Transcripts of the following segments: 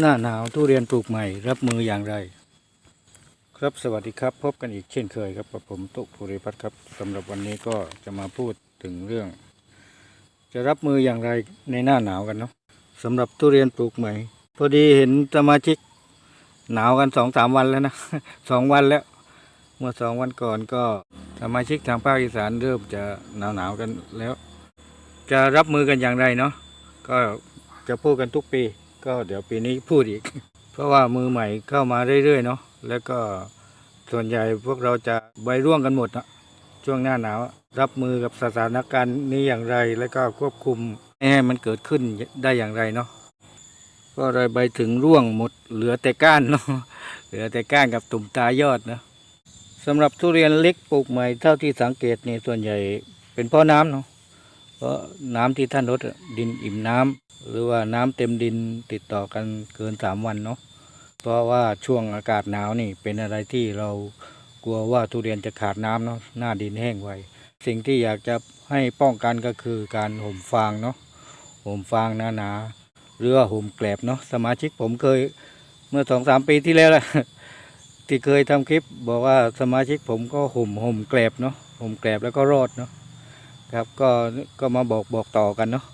หน้าหนาวทุเรียนปลูกใหม่ รับมืออย่างไร ครับสวัสดีครับ พบกันอีกเช่นเคยครับกับผมตุกภูริพัฒน์ครับสำหรับวันนี้ก็จะมาพูดถึงเรื่อง จะรับมืออย่างไรในหน้าหนาวกันเนาะสำหรับทุเรียนปลูกใหม่ พอดีเห็นสมาชิกหนาวกันสองสามวันแล้วนะสองวันแล้ว เมื่อสองวันก่อนก็สมาชิกทางภาคอีสานเริ่มจะหนาวหนาวกันแล้ว จะรับมือกันอย่างไรเนาะก็จะพูดกันทุกปี ก็เดี๋ยวปีนี้พูดอีก เพราะว่ามือใหม่เข้ามาเรื่อยๆเนาะแล้วก็ส่วนใหญ่พวกเราจะใบร่วงกันหมดนะช่วงหน้าหนาว รับมือกับสถานการณ์นี้อย่างไร แล้วก็ควบคุมให้มันเกิดขึ้นได้อย่างไรเนาะก็เลยใบถึงร่วงหมดเหลือแต่ก้านเนาะเหลือแต่ก้านกับตุ่มตายอดนะสำหรับทุเรียนเล็กปลูกใหม่เท่าที่สังเกตนี่ส่วนใหญ่เป็นพราะน้ำเนาะ เพราะน้ำที่ท่านรดดินอิ่มน้ำหรือว่าน้ำเต็มดินติดต่อกันเกินสามวันเนาะเพราะว่าช่วงอากาศหนาวนี่เป็นอะไรที่เรากลัวว่าทุเรียนจะขาดน้ำเนาะหน้าดินแห้งไวสิ่งที่อยากจะให้ป้องกันก็คือการห่มฟางเนาะห่มฟางหนาๆหรือว่าห่มแกลบเนาะสมาชิกผมเคยเมื่อสองสามปีที่แล้วแหละที่เคยทำคลิป บอกว่าสมาชิกผมก็ห่มห่มแกลบเนาะห่มแกลบแล้วก็รอดเนาะ ครับก็ก็มาบอกบอกต่อกันเนาะ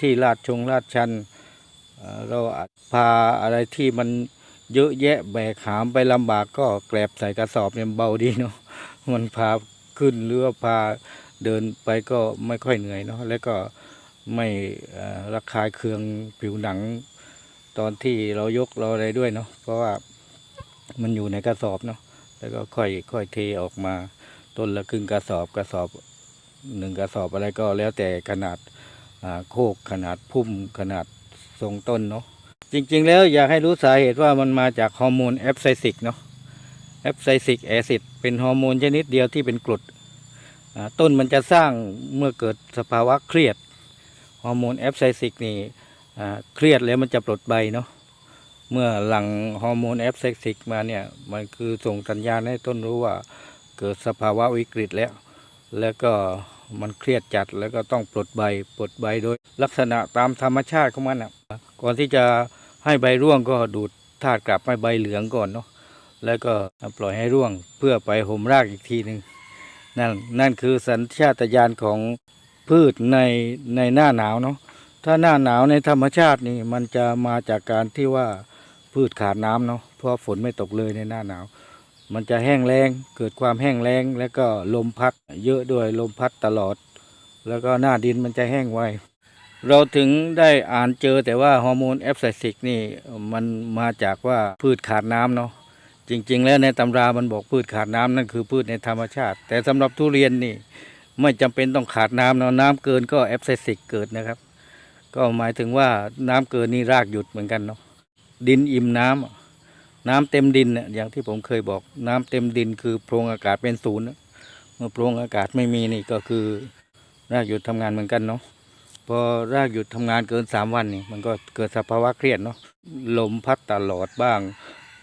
ที่ลาดชงลาดชันเราพาอะไรที่มันเยอะแยะแบกหามไปลำบากก็แกลบใส่กระสอบเนี่ยเบาดีเนาะมันพาขึ้นหรือว่าพาเดินไปก็ไม่ค่อยเหนื่อยเนาะแล้วก็ไม่ระคายเคืองผิวหนัง ตอนที่เรายกเราอะไรด้วยเนาะเพราะว่ามันอยู่ในกระสอบเนาะแล้วก็ค่อยค่อยเทออกมาต้นละครึ่งกระสอบกระสอบ หนึ่งกระสอบอะไรก็แล้วแต่ขนาดโคกขนาดพุ่มขนาดทรงต้นเนาะจริง ๆ แล้วอยากให้รู้สาเหตุว่ามันมาจากฮอร์โมนแอปไซซิกเนาะแอปไซซิกแอซิดเป็นฮอร์โมนชนิดเดียวที่เป็นกรดต้นมันจะสร้างเมื่อเกิดสภาวะเครียดฮอร์โมนแอปไซซิกนี่เครียดแล้วมันจะปลดใบเนาะเมื่อหลังฮอร์โมนแอฟเซ็กซิกมาเนี่ยมันคือส่งสัญญาณให้ต้นรู้ว่าเกิดสภาวะวิกฤตแล้ว แล้วก็มันเครียดจัดแล้วก็ต้องปลดใบปลดใบโดย ลักษณะตามธรรมชาติของมันอะก่อนที่จะให้ใบร่วงก็ดูดธาตุกลับให้ใบเหลืองก่อนเนาะแล้วก็ปล่อยให้ร่วงเพื่อไปห่มรากอีกทีหนึ่งนั่นนั่นคือสัญชาตญาณของพืชในในหน้าหนาวเนาะถ้าหน้าหนาวในธรรมชาตินี่มันจะมาจากการที่ว่าพืชขาดน้ำเนาะเพราะฝนไม่ตกเลยในหน้าหนาว มันจะแห้งแล้งเกิดความแห้งแล้งแล้วก็ลมพัดเยอะด้วยลมพัดตลอด แล้วก็หน้าดินมันจะแห้งไวเราถึงได้อ่านเจอแต่ว่าฮอร์โมนแอฟไซซิกนี่มันมาจากว่าพืชขาดน้ำเนาะจริง ๆ แล้วในตำรามันบอกพืชขาดน้ำนั่นคือพืชในธรรมชาติ แต่สำหรับทุเรียนนี่ไม่จำเป็นต้องขาดน้ำเนาะน้ำเกินก็แอฟไซซิกเกิดนะครับ ก็หมายถึงว่าน้ำเกินนี่รากหยุดเหมือนกันเนาะดินอิ่มน้ำ น้ำเต็มดินเนี่ยอย่างที่ผมเคยบอกน้ำเต็มดินคือโพรงอากาศเป็นศูนย์เมื่อโพรงอากาศไม่มีนี่ก็คือรากหยุดทำงานเหมือนกันเนาะพอรากหยุดทำงานเกินสามวันนี่มันก็เกิดสภาวะเครียดเนาะลมพัดตลอดบ้าง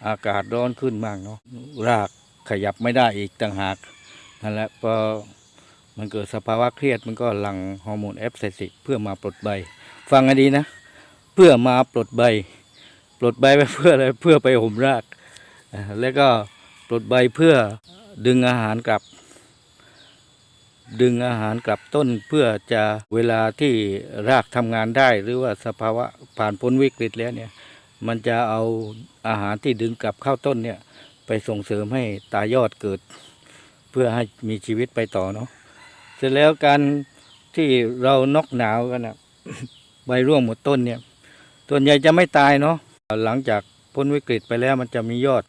อากาศร้อนขึ้นบ้างเนาะรากขยับไม่ได้อีกต่างหากนั่นแหละพอมันเกิดสภาวะเครียดมันก็หลั่งฮอร์โมนเอฟไซซิกเพื่อมาปลดใบ ฟังให้ดีนะ เพื่อมาปลดใบ ปลดใบไปเพื่ออะไรเพื่อไปห่มราก แล้วก็ปลดใบเพื่อดึงอาหารกลับ ดึงอาหารกลับต้นเพื่อจะเวลาที่รากทำงานได้ หรือว่าสภาวะผ่านพ้นวิกฤตแล้วเนี่ยมันจะเอาอาหารที่ดึงกลับเข้าต้นเนี่ยไปส่งเสริมให้ตายอดเกิด เพื่อให้มีชีวิตไปต่อเนาะเสร็จแล้วการที่เรานอกหนาวกันนะใบร่วงหมดต้นเนี่ยส่วนใหญ่จะไม่ตายเนาะ หลังจากพ้นวิกฤตไปแล้วมันจะมียอด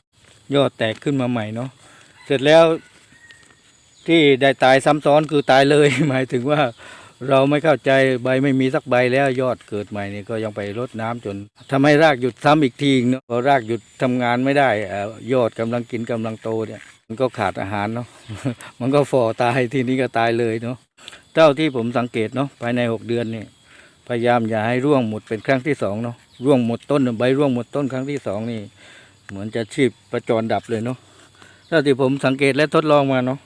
ยอดแตกขึ้นมาใหม่เนาะเสร็จแล้วที่ได้ตายซ้ำซ้อนคือตายเลย หมายถึงว่าเราไม่เข้าใจใบไม่มีสักใบแล้วยอดเกิดใหม่นี่ก็ยังไปรดน้ำจนทำให้รากหยุดซ้ำอีกทีเนาะพอรากหยุดทำงานไม่ได้อ่อยอดกำลังกินกำลังโตเนี่ยมันก็ขาดอาหารเนาะมันก็ฝ่อตายทีนี้ก็ตายเลยเนาะเท่าที่ผมสังเกตเนาะภายในหกเดือนนี่พยายามอย่าให้ร่วงหมดเป็นครั้งที่สองเนาะ ร่วงหมดต้นใบร่วงหมดต้นครั้งที่สองนี่ เหมือนจะชีพประจรดับเลยเนาะถ้าที่ผมสังเกตและทดลองมาเนาะ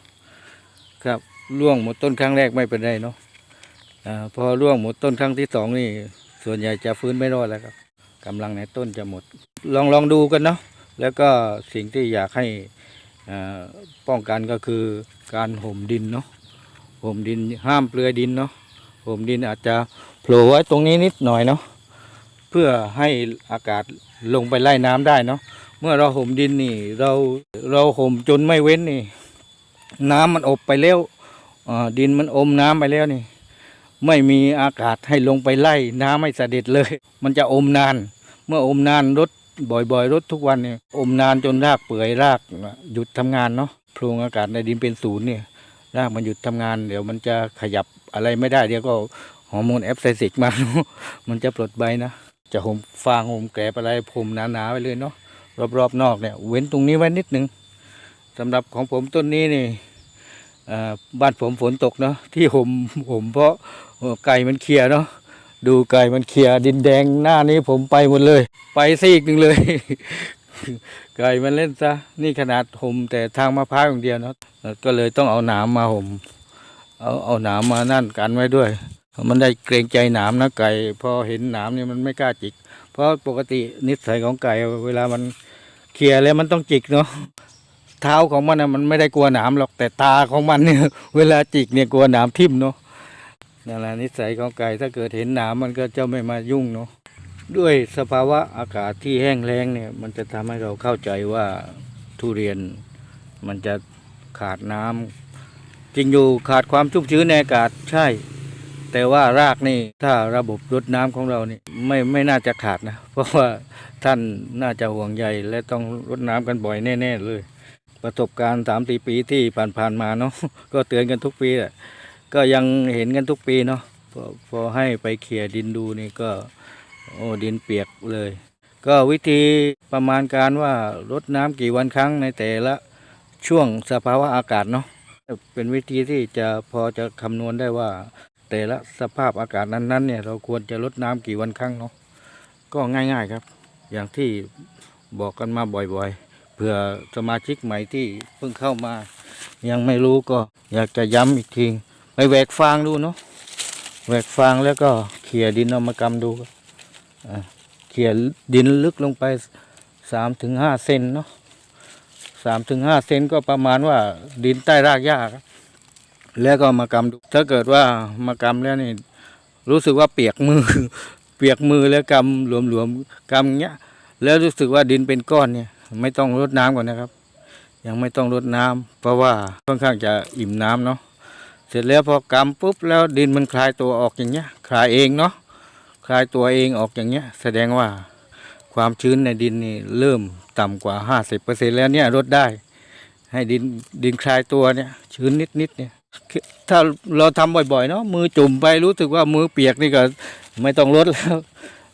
ครับร่วงหมดต้นครั้งแรกไม่เป็นไรเนาะอพอร่วงหมดต้นครั้งที่สองนี่ ส่วนใหญ่จะฟื้นไม่รอดแล้วครับกำลังในต้นจะหมด ลองลองดูกันเนาะแล้วก็สิ่งที่อยากให้ป้องกันก็คือการห่มดินเนาะห่มดินห้ามเปลือยดินเนาะห่มดินอาจจะโผล่ไว้ตรงนี้นิดหน่อยเนาะ เพื่อให้อากาศลงไปไล่น้ำได้เนาะเมื่อเราห่มดินนี่ เราเราห่มจนไม่เว้นนี่ น้ำมันอบไปแล้วดินมันอมน้ำไปแล้วนี่ ไม่มีอากาศให้ลงไปไล่น้ำไม่เสด็จเลย มันจะอมนาน เมื่ออมนานรถบ่อยๆรถทุกวันเนี่ยอมนานจนรากเปื่อยรากหยุดทำงานเนาะโพรงอากาศในดินเป็นศูนย์เนี่ยรากมันหยุดทำงาน เดี๋ยวมันจะขยับอะไรไม่ได้เดี๋ยวก็ฮอร์โมนแอปไซซิกมา มันจะปลดใบนะ จะห่มฟางห่มแกลบอะไรผมหนาๆไปเลยเนาะรอบๆนอกเนี่ยเว้นตรงนี้ไว้นิดหนึ่งสำหรับของผมต้นนี้นี่บ้านผมฝนตกเนาะที่ห่มห่มเพราะไก่มันเคลียเนาะดูไก่มันเคลียดินแดงหน้านี้ผมไปหมดเลย ไปซีกหนึ่งเลย ไก่มันเล่นซะนี่ขนาดห่มแต่ทางมะพร้าวอย่างเดียวเนาะก็เลยต้องเอาหนามมาห่มเอาเอาหนามมานั่นกันไว้ด้วย มันได้เกรงใจหนามนะไก่ พอเห็นหนามนี่มันไม่กล้าจิก เพราะปกตินิสัยของไก่เวลามันเคลียแล้วมันต้องจิกเนาะเท้าของมันนะมันไม่ได้กลัวหนามหรอกแต่ตาของมันเนี่ย เวลาจิกเนี่ยกลัวหนามทิ่มเนาะนั่นแหละนิสัยของไก่ถ้าเกิดเห็นหนามมันก็จะไม่มายุ่งเนาะด้วยสภาวะอากาศที่แห้งแล้งเนี่ย มันจะทำให้เราเข้าใจว่าทุเรียนมันจะขาดน้ำจริงอยู่ขาดความชุ่มชื้นในอากาศใช่ แต่ว่ารากนี่ถ้าระบบรดน้ำของเรานี่ไม่ไม่น่าจะขาดนะ เพราะว่าท่านน่าจะห่วงใยและต้องรดน้ำกันบ่อยแน่ ๆ เลย ประสบการณ์สามสี่ปีที่ผ่านๆมาเนาะก็เตือนกันทุกปีแหละก็ยังเห็นกันทุกปีเนาะพอพอให้ไปเขี่ยดินดูนี่ก็โอ้ดินเปียกเลย ก็วิธีประมาณการว่ารดน้ำกี่วันครั้งในแต่ละช่วงสภาวะอากาศเนาะเป็นวิธีที่จะพอจะคำนวณได้ว่า แต่ละสภาพอากาศนั้นๆเนี่ยเราควรจะรดน้ำกี่วันครั้งเนาะก็ง่ายๆครับ อย่างที่บอกกันมาบ่อยๆเผื่อสมาชิกใหม่ที่เพิ่งเข้ามา ยังไม่รู้ก็อยากจะย้ำอีกทีไปแหวกฟางดูเนาะแหวกฟางแล้วก็เขี่ยดินเอามากำดูเขี่ยดินลึกลงไปสามถึงห้าเซนเนาะสามถึงห้าเซนก็ประมาณว่าดินใต้รากหญ้าครับ แล้วก็มากำดูถ้าเกิดว่ามากำแล้วนี่รู้สึกว่าเปียกมือ เปียกมือแล้วกำหลวมๆกำเงี้ย แล้วรู้สึกว่าดินเป็นก้อนเนี่ย ไม่ต้องรดน้ำก่อนนะครับ ยังไม่ต้องรดน้ำเพราะว่าค่อนข้างจะอิ่มน้ำเนาะเสร็จแล้วพอกำปุ๊บแล้วดินมันคลายตัวออกอย่างเงี้ย คลายเองเนาะคลายตัวเองออกอย่างเงี้ย แสดงว่าความชื้นในดินนี่เริ่มต่ำกว่า 50%แล้วเนี่ยลดได้ ให้ดินดินคลายตัวเนี่ยชื้นนิดๆเนี่ย ถ้าเราทำบ่อยๆเนาะมือจุ่มไปรู้สึกว่ามือเปียกนี่ก็ไม่ต้องลดแล้ว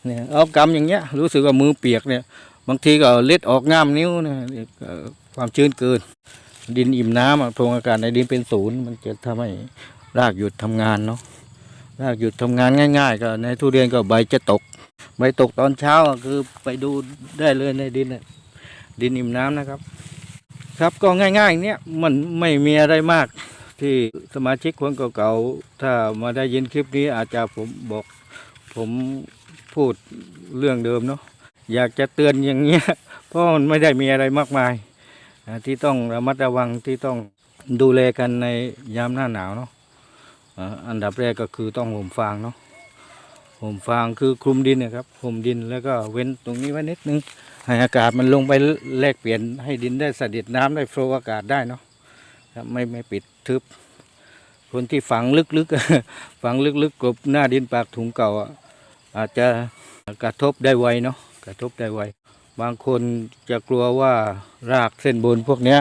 เนี่ยเอากำอย่างเงี้ย รู้สึกว่ามือเปียกเนี่ย บางทีก็เล็ดออกง่ามนิ้วนี่ยเอ่อความชื้นเกิน ดินอิ่มน้ำโพรงอากาศในดินเป็นศูนย์มันจะทำให้รากหยุดทำงานเนาะรากหยุดทำงานง่าย ๆ ก็ในทุเรียนก็ใบจะตก ใบตกตอนเช้าคือไปดูได้เลยในดินดินอิ่มน้ำนะครับ ครับก็ง่ายๆ เนี่ยมันไม่มีอะไรมาก ที่สมาชิกคนเก่าๆ ถ้ามาได้ยินคลิปนี้อาจจะผมบอกผมพูดเรื่องเดิมเนาะอยากจะเตือนอย่างเงี้ย เพราะมันไม่ได้มีอะไรมากมาย ที่ต้องระมัดระวังที่ต้องดูแลกันในยามหน้าหนาวเนาะอันดับแรกก็คือต้องห่มฟางเนาะห่มฟางคือคลุมดินนะครับห่มดินแล้วก็เว้นตรงนี้ไว้นิดนึงให้อากาศมันลงไปแลกเปลี่ยนให้ดินได้เสด็จน้ำได้โฟลอากาศได้เนาะไม่ไม่ปิด ทึบคนที่ฝังลึกๆ ฝังลึกๆกลบหน้าดินปากถุงเก่าอาจจะกระทบได้ไวเนาะกระทบได้ไว บางคนจะกลัวว่ารากเส้นบนพวกเนี้ย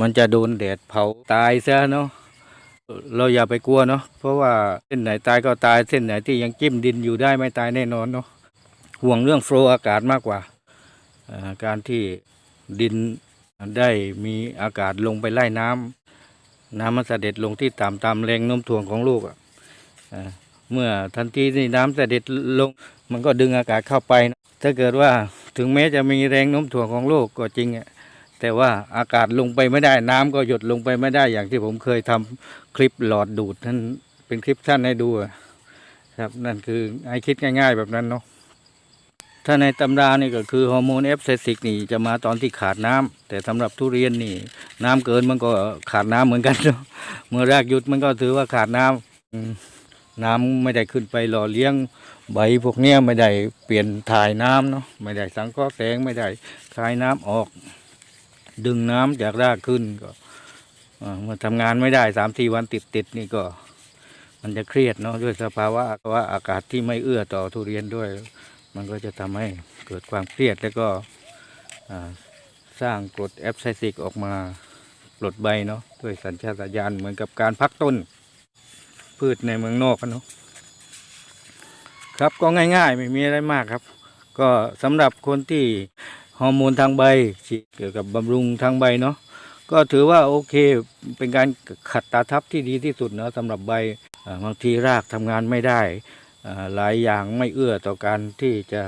มันจะโดนแดดเผาตายซะเนาะเราอย่าไปกลัวเนาะเพราะว่าเส้นไหนตายก็ตายเส้นไหนที่ยังจิ้มดินอยู่ได้ไม่ตายแน่นอนเนาะห่วงเรื่องโฟลอากาศมากกว่า การที่ดิน ได้มีอากาศลงไปไล่น้ำน้ำมันเสด็จลงที่ต่ำตามแรงโน้มถ่วงของลูกอะอ่าเมื่อทันทีที่น้ำเสด็จลง มันก็ดึงอากาศเข้าไปนะถ้าเกิดว่าถึงแม้จะมีแรงโน้มถ่วงของโลกก็จริงอะแต่ว่าอากาศลงไปไม่ได้น้ำก็หยดลงไปไม่ได้อย่างที่ผมเคยทำคลิปหลอดดูดท่านเป็นคลิปท่านให้ดูครับนั่นคือให้คิดง่าย ๆ แบบนั้นเนาะ ถ้าในตำรานี่ก็คือฮอร์โมนเอฟเซซิกนี่จะมาตอนที่ขาดน้ำแต่สำหรับทุเรียนนี่ น้ำเกินมันก็ขาดน้ำเหมือนกันเนาะเมื่อรากหยุดมันก็ถือว่าขาดน้ำอืน้ำไม่ได้ขึ้นไปหล่อเลี้ยงใบพวกเนี้ยไม่ได้เปลี่ยนถ่ายน้ำเนาะไม่ได้สังเคราะห์แสงไม่ได้คายน้ำออก ดึงน้ำจากรากขึ้นก็เมื่อทำงานไม่ได้สามสี่วันติดติดนี่ก็ มันจะเครียดเนาะด้วยสภาวะว่าอากาศที่ไม่เอื้อต่อทุเรียนด้วย มันก็จะทำให้เกิดความเครียดแล้วก็สร้างกรดแอปไซซิกออกมาปลดใบเนาะด้วยสัญชาตญาณเหมือนกับการพักต้น พืชในเมืองนอกกันเนาะครับก็ง่ายๆ ไม่มีอะไรมากครับ ก็สำหรับคนที่ฮอร์โมนทางใบเกี่ยวกับบำรุงทางใบเนาะก็ถือว่าโอเคเป็นการขัดตาทับที่ดีที่สุดเนาะสำหรับใบบางทีรากทำงานไม่ได้ หลายอย่างไม่เอื้อต่อการที่จะ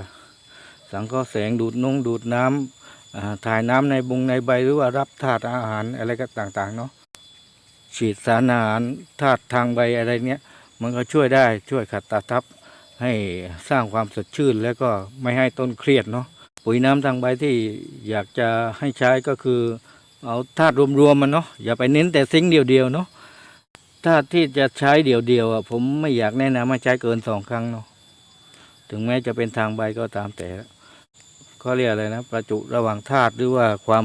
สังเคราะห์แสงดูดนงดูดน้ำอ่าถ่ายน้ำในบุงในใบหรือว่ารับธาตุอาหารอะไรก็ต่างๆเนาะฉีดสารอาหารธาตุทางใบอะไรเนี้ยมันก็ช่วยได้ช่วยขัดตาทับให้สร้างความสดชื่น แล้วก็ไม่ให้ต้นเครียดเนาะปุ๋ยน้ำทางใบที่อยากจะให้ใช้ก็คือเอาธาตุรวมๆมันเนาะอย่าไปเน้นแต่ซิงเดียวๆเนาะ ถ้าที่จะใช้เดี่ยวๆอะผมไม่อยากแนะนำให้ใช้เกินสองครั้งเนาะถึงแม้จะเป็นทางใบก็ตามแต่ก็เรียกอะไรนะ ประจุระหว่างธาตุหรือว่าความ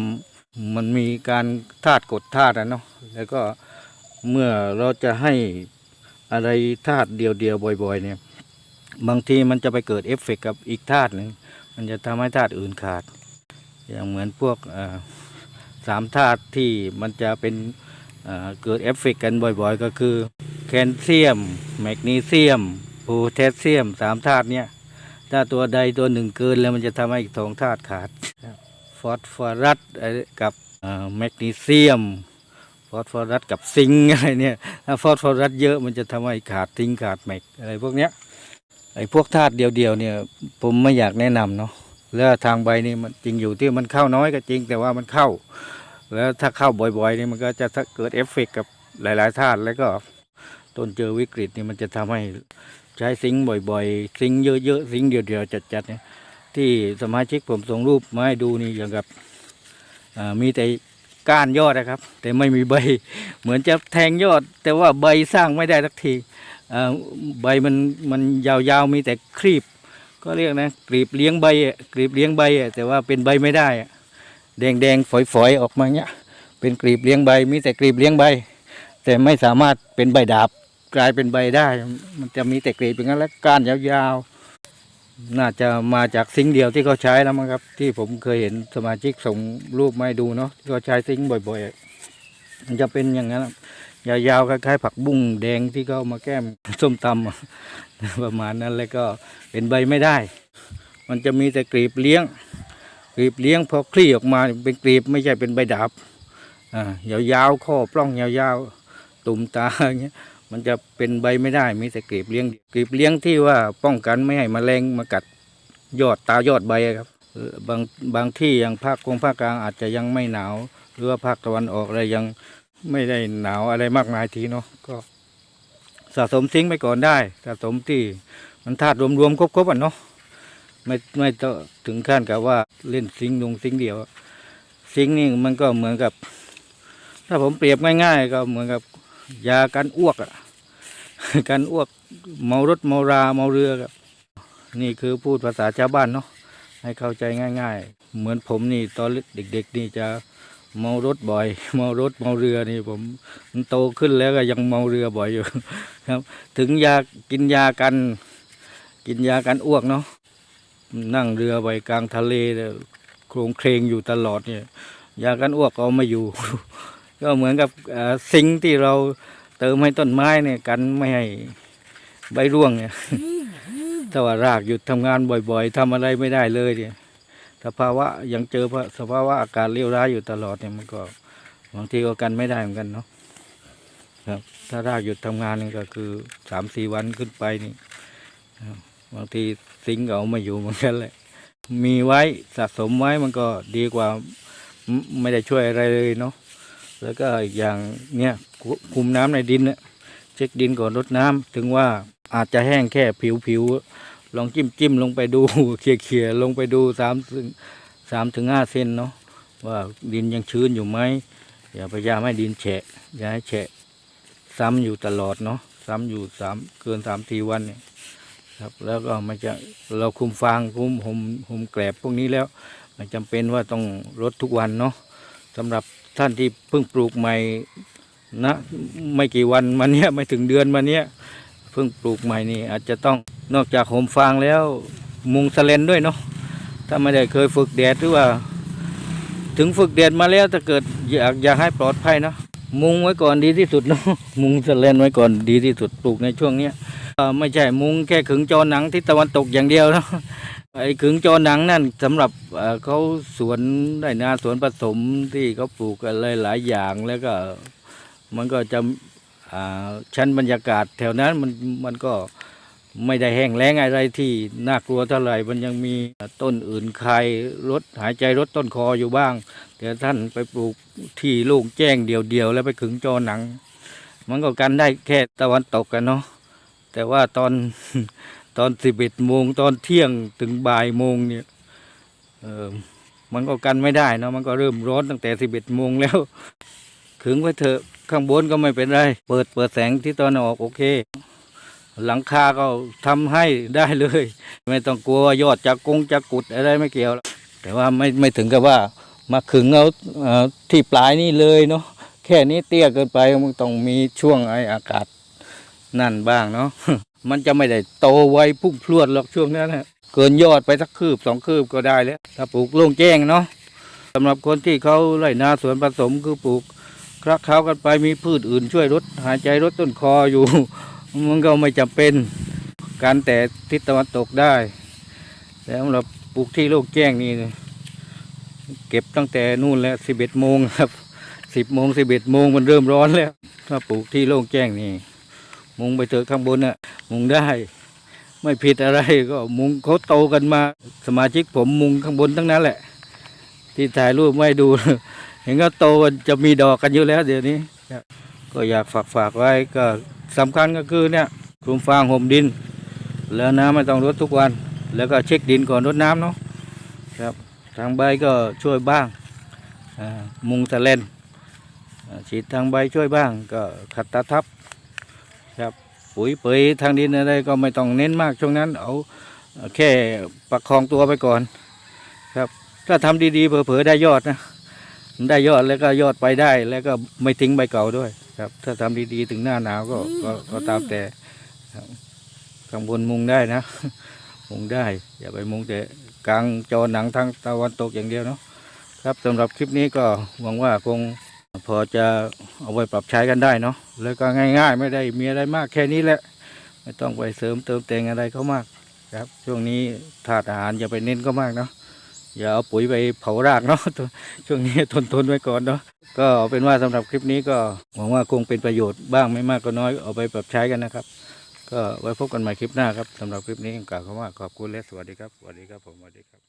มันมีการธาตุกดธาตุอะเนาะแล้วก็เมื่อเราจะให้อะไรธาตุเดียวๆบ่อย ๆ เนี่ย บางทีมันจะไปเกิดเอฟเฟกต์กับอีกธาตุหนึ่งมันจะทำให้ธาตุอื่นขาด อย่างเหมือนพวกสามธาตุที่มันจะเป็น เกิดเอฟเฟกต์กันบ่อยๆ ก็คือ แคลเซียม แมกนีเซียมโพแทสเซียมสามธาตุเนี้ยถ้าตัวใดตัวหนึ่งเกินแล้วมันจะทำให้อีกสองธาตุขาด ฟอสฟอรัสกับแมกนีเซียม ฟอสฟอรัสกับซิงค์อะไรเนี่ยถ้าฟอสฟอรัสเยอะมันจะทำให้ขาดซิงค์ขาดแมกอะไรพวกเนี้ยไอ้พวกธาตุเดียวๆเนี่ยผมไม่อยากแนะนำเนาะแล้วทางใบนี่มันจริงอยู่ที่มันเข้าน้อยก็จริงแต่ว่ามันเข้า แล้วถ้าเข้าบ่อยๆนี่มันก็จะเกิดเอฟเฟกต์กับหลายๆธาตุแล้วก็ต้นเจอวิกฤตนี่มันจะทำให้ใช้ซิงค์บ่อยๆ ซิงค์เยอะๆ ซิงค์เดียวๆ จัดๆเนี่ยที่สมาชิกผมส่งรูปมาให้ดูนี่อย่างกับมีแต่ก้านยอดนะครับ แต่ไม่มีใบ เหมือนจะแทงยอด แต่ว่าใบสร้างไม่ได้สักทีใบมันมันยาวๆมีแต่ครีบ ก็เรียกนะกรีบเลี้ยงใบอะกรีบเลี้ยงใบอะแต่ว่าเป็นใบไม่ได้อะ แดงแดงๆฝอยๆออกมาเงี้ย เป็นกลีบเลี้ยงใบ มีแต่กลีบเลี้ยงใบ แต่ไม่สามารถเป็นใบดาบกลายเป็นใบได้ มันจะมีแต่กลีบอย่างนั้นแล้วก้านยาวๆ น่าจะมาจากซิงเดียวที่เขาใช้แล้วมั้งครับ ที่ผมเคยเห็นสมาชิกส่งรูปมาให้ดูเนาะที่เขาใช้ซิงบ่อยๆ มันจะเป็นอย่างนั้นยาวๆคล้ายๆผักบุ้งแดงที่เขามาแก้มส้มตำประมาณนั้นแล้วก็เป็นใบไม่ได้ มันจะมีแต่กลีบเลี้ยง กรีบเลี้ยงพอคลี่ออกมาเป็นกรีบไม่ใช่เป็นใบดาบอ่ายาวๆข้อปล้องยาวๆตุ่มตาอย่างเงี้ยมันจะเป็นใบไม่ได้มีแต่กรีบเลี้ยงกรีบเลี้ยงที่ว่าป้องกันไม่ให้แมลงมากัดยอดตายอดใบครับบางบางที่อย่างภาคกลางภาคกลางอาจจะยังไม่หนาว หรือว่าภาคตะวันออกอะไรยังไม่ได้หนาวอะไรมากมายทีเนาะก็สะสมซิงไปก่อนได้ สะสมที่มันธาตุรวมๆครบๆอะเนาะ ไม่ไม่ต้องถึงขั้นกับว่าเล่นซิงลงซิงเดียว ซิงนี่มันก็เหมือนกับ ถ้าผมเปรียบง่าย ๆ ก็เหมือนกับยากันอ้วกอะการอ้วกเมารถเมาราเมาเรือครับ นี่คือพูดภาษาชาวบ้านเนาะให้เข้าใจง่าย ๆ เหมือนผมนี่ตอนเด็ก ๆ นี่จะเมารถบ่อย เมารถเมาเรือนี่ผมมันโตขึ้นแล้วก็ยังเมาเรือบ่อยอยู่ ครับ ถึงยากินยากัน กินยากันอ้วกเนาะ นั่งเรือไปกลางทะเลโครงเครงอยู่ตลอดเนี่ยยากันอ้วกเอาไม่อยู่ ก็เหมือนกับเอ่อซิงที่เราเติมให้ต้นไม้เนี่ยกันไม่ให้ใบร่วงเนี่ยถ้าว่ารากหยุดทำงานบ่อย ๆทำอะไรไม่ได้เลยเนี่ยสภาวะยังเจอสภาวะอากาศเลวร้ายอยู่ตลอดเนี่ยมันก็บางทีก็กันไม่ได้เหมือนกันเนาะครับ ถ้ารากหยุดทำงานนี่ก็คือสามสี่วันขึ้นไปนี่ บางทีซิงก์ก็เอาม่อยู่เหมือนกันแหละ มีไว้สะสมไว้มันก็ดีกว่า ไม่ได้ช่วยอะไรเลยเนาะแล้วก็อีกอย่างเนี่ยคุมน้ำในดินเนี่ยเช็คดินก่อนรดน้ำถึงว่าอาจจะแห้งแค่ผิวผิวลองจิ้มจิ้มลงไปดูเขี่ยเขี่ยลงไปดูสามถึงสามถึงห้าเซนเนาะว่าดินยังชื้นอยู่ไหมอย่าพยายามให้ดินแฉะอย่าให้แฉะ ซ้ำอยู่ตลอดเนาะซ้ำอยู่สามเกินสามทีวันเนี่ย ครับแล้วก็มันจะเราคุมฟางคุมหมหมแกลบพวกนี้แล้ว มันจำเป็นว่าต้องรดทุกวันเนาะสำหรับท่านที่เพิ่งปลูกใหม่นะไม่กี่วันมาเนี้ยไม่ถึงเดือนมาเนี้ยเพิ่งปลูกใหม่นี่อาจจะต้องนอกจากห่มฟางแล้วมุงสเลนด้วยเนาะถ้าไม่ได้เคยฝึกแดดหรือว่า ถึงฝึกแดดมาแล้วถ้าเกิดอยากอยากให้ปลอดภัยเนาะมุงไว้ก่อนดีที่สุดเนาะมุงสเลนไว้ก่อนดีที่สุดปลูกในช่วงเนี้ย ไม่ใช่มุงแค่ขึงจอหนังทิศตะวันตกอย่างเดียวเนาะไอ้ขึงจอหนังนั่นสำหรับเขาสวนได้นาสวนผสมที่เขาปลูกอะไรหลายอย่างแล้วก็มันก็จะชั้นบรรยากาศแถวนั้นมันมันก็ไม่ได้แห้งแล้งอะไรที่น่ากลัวเท่าไหร่ มันยังมีต้นอื่นใครรถหายใจรถต้นคออยู่บ้าง แต่ท่านไปปลูกที่ลูกแจ้งเดียวๆแล้วไปขึงจอหนัง มันก็กันได้แค่ตะวันตกกันเนาะ แต่ว่าตอนตอนสิบเอ็ดโมงตอนเที่ยงถึงบ่ายโมงเนี่ยเออมันก็กันไม่ได้เนาะมันก็เริ่มร้อนตั้งแต่สิบเอ็ดโมงแล้วขึงไว้เถอะข้างบนก็ไม่เป็นไร เปิดเปิดแสงที่ตอนออกโอเค หลังคาก็ทำให้ได้เลย ไม่ต้องกลัวยอดจะกงจะกุดอะไรไม่เกี่ยว แต่ว่าไม่ไม่ถึงกับว่ามาขึงเอาที่ปลายนี่เลยเนาะแค่นี้เตี้ยเกินไปมันต้องมีช่วงไออากาศ นั่นบ้างเนาะมันจะไม่ได้โตไวพุ่งพรวดหรอกช่วงนั้นนะเกินยอดไปสักคืบสองคืบก็ได้แล้ว ถ้าปลูกโล่งแจ้งเนาะสำหรับคนที่เขาไร่นาสวนผสมคือปลูกคลักเขากันไปมีพืชอื่นช่วยลดหายใจลดต้นคออยู่ มันก็ไม่จำเป็นการแต่ทิศตะวันตกได้แต่สำหรับปลูกที่โล่งแจ้งนี่เก็บตั้งแต่นู่นแล้วสิบเอ็ดโมงครับสิบโมงสิบเอ็ดโมงมันเริ่มร้อนแล้ว ถ้าปลูกที่โล่งแจ้งนี่ มุงไปเถอะข้างบนน่ะมุงได้ ไม่ผิดอะไรก็มุงเขาโตกันมา สมาชิกผมมุงข้างบนทั้งนั้นแหละ ที่ถ่ายรูปไม่ดู เห็นก็โตกันจะมีดอกกันอยู่แล้ว เดี๋ยวนี้ก็อยากฝากฝากไว้ก็สำคัญก็คือเนี่ยคลุมฟางห่มดิน แล้วน้ำไม่ต้องรดทุกวัน แล้วก็เช็คดินก่อนรดน้ำเนาะครับทางใบก็ช่วยบ้างมุงตะเลนฉีดทางใบช่วยบ้างก็ขัดตาทับ ปุ๋ยเปยทางดินอะไรก็ไม่ต้องเน้นมากช่วงนั้น เอาแค่ประคองตัวไปก่อน ครับ ถ้าทำดีๆเผลอๆได้ยอดนะได้ยอดแล้วก็ยอดไปได้ แล้วก็ไม่ทิ้งใบเก่าด้วย ครับ ถ้าทำดีๆถึงหน้าหนาวก็ก็ก็ตามแต่ครับข้างบนมุงได้นะ มุงได้ อย่าไปมุงแต่กลางจอหนังทางตะวันตกอย่างเดียวเนาะครับสำหรับคลิปนี้ก็หวังว่าคง พอจะเอาไว้ปรับใช้กันได้เนาะแล้วก็ง่าย ๆ ไม่ได้มีอะไรมากแค่นี้แหละ ไม่ต้องไปเสริมเติมแต่งอะไรเขามากครับ ช่วงนี้ธาตุอาหารอย่าไปเน้นก็มากเนาะอย่าเอาปุ๋ยไปเผารากเนาะช่วงนี้ทนทนๆไว้ก่อนเนาะก็เอาเป็นว่าสำหรับคลิปนี้ก็หวังว่าคงเป็นประโยชน์บ้างไม่มากก็น้อยเอาไปปรับใช้กันนะครับ ก็ไว้พบกันใหม่คลิปหน้าครับสำหรับคลิปนี้กล่าวคำว่าขอบคุณและสวัสดีครับสวัสดีครับผมสวัสดีครับ